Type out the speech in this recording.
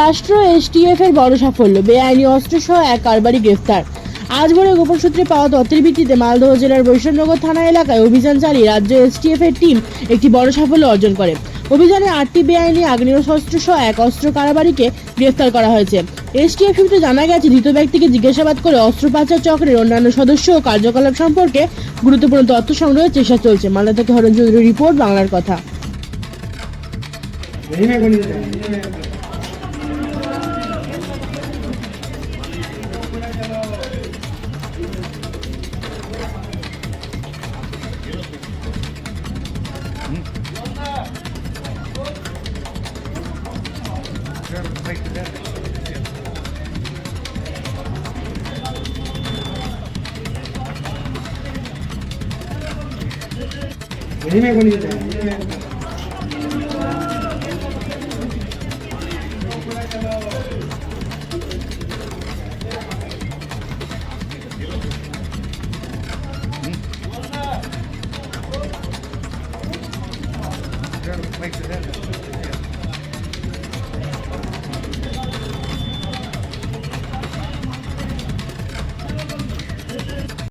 রাষ্ট্র এসটিএফ এর বড় সাফল্য। বেআইনি অস্ত্রসহ এক কারবারি গ্রেফতার। আজ ভোরে গোপন সূত্রে পাওয়া তথ্যের ভিত্তিতে মালদহ জেলার বৈষ্ণবনগর থানা এলাকায় অভিযান চালিয়ে রাজ্য এসটিএফ এর টিম একটি বড় সাফল্য অর্জন করে। অভিযানে আটটি বেআইনি আগ্নেয়াস্ত্র সহ এক অস্ত্র কারবারিকে গ্রেফতার করা হয়েছে। এসটিএফ সূত্রে জানা গেছে, ধৃত ব্যক্তিকে জিজ্ঞাসাবাদ করে অস্ত্র পাচার চক্রের অন্যান্য সদস্য ও কার্যকলাপ সম্পর্কে গুরুত্বপূর্ণ তথ্য সংগ্রহের চেষ্টা চলছে। মালদা থেকে হরণ চৌধুরী রিপোর্ট, বাংলার কথা। German take the damage. 왜냐면 걸리게 되면 Makes it in.